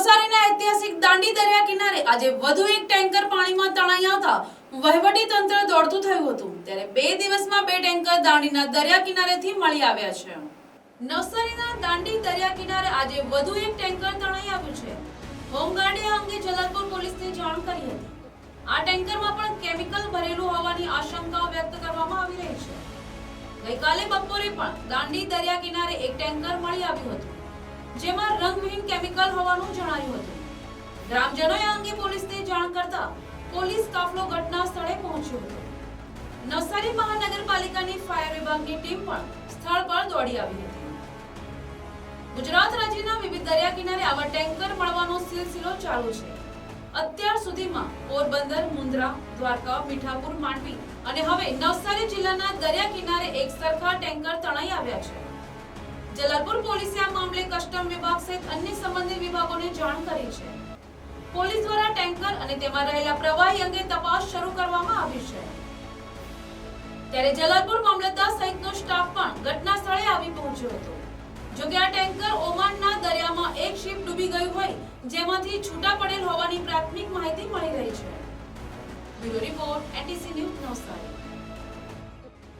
નવસારીના ઐતિહાસિક દાંડી દરિયા કિનારે આજે વધુ એક ટેન્કર પાણીમાં તણાઈ આવતા વહીવટી તંત્ર દોડતું થયું હતું. ત્યારે બે દિવસમાં બે ટેન્કર દાંડીના દરિયા કિનારેથી મળી આવ્યા છે. નવસારીના દાંડી દરિયા કિનારે આજે વધુ એક ટેન્કર તણાઈ આવ્યું છે. હોમગાર્ડે અંગે જલાલપુર પોલીસને જાણ કરી હતી. આ ટેન્કરમાં પણ કેમિકલ ભરેલું હોવાની આશંકાઓ વ્યક્ત કરવામાં આવી રહી છે. ગઈકાલે બપોરે પણ દાંડી દરિયા કિનારે એક ટેન્કર મળી આવ્યું હતું. જેમાં રંગવિહીન કેમિકલ હોવાનું જણાયું હતું. ગ્રામજનોએ અંગે પોલીસને જાણ કરતા પોલીસ કાફલો ઘટના સ્થળે પહોંચ્યો હતો. નવસારી મહાનગરપાલિકાની ફાયર વિભાગની ટીમ પણ સ્થળ પર દોડી આવી હતી. ગુજરાત રાજ્યના વિવિધ દરિયા કિનારે આવા ટેન્કર મળવાનો સિલસિલો ચાલુ છે. અત્યાર સુધીમાં પોરબંદર મુન્દ્રા દ્વારકા, મીઠાપુર, માંડવી અને હવે નવસારી જિલ્લાના દરિયા કિનારે એક સરખા ટેન્કર તણાઈ આવ્યા છે. જલાલપુર પોલીસે આ જાણ કરી છે. પોલીસ દ્વારા ટેન્કર અને તેમાં રહેલા પ્રવાહી અંગે તપાસ શરૂ કરવામાં આવી છે. ત્યારે જલાલપુર મામલતદાર સહિતનો સ્ટાફ પણ ઘટના સ્થળે આવી પહોંચ્યો હતો. જોકે આ ટેન્કર ઓમાનના દરિયામાં એક શિપ ડૂબી ગયું હોય, જેમાંથી છૂટા પડેલ હોવાની પ્રાથમિક માહિતી મળી રહી છે. Bureau report, NTC news Navsari.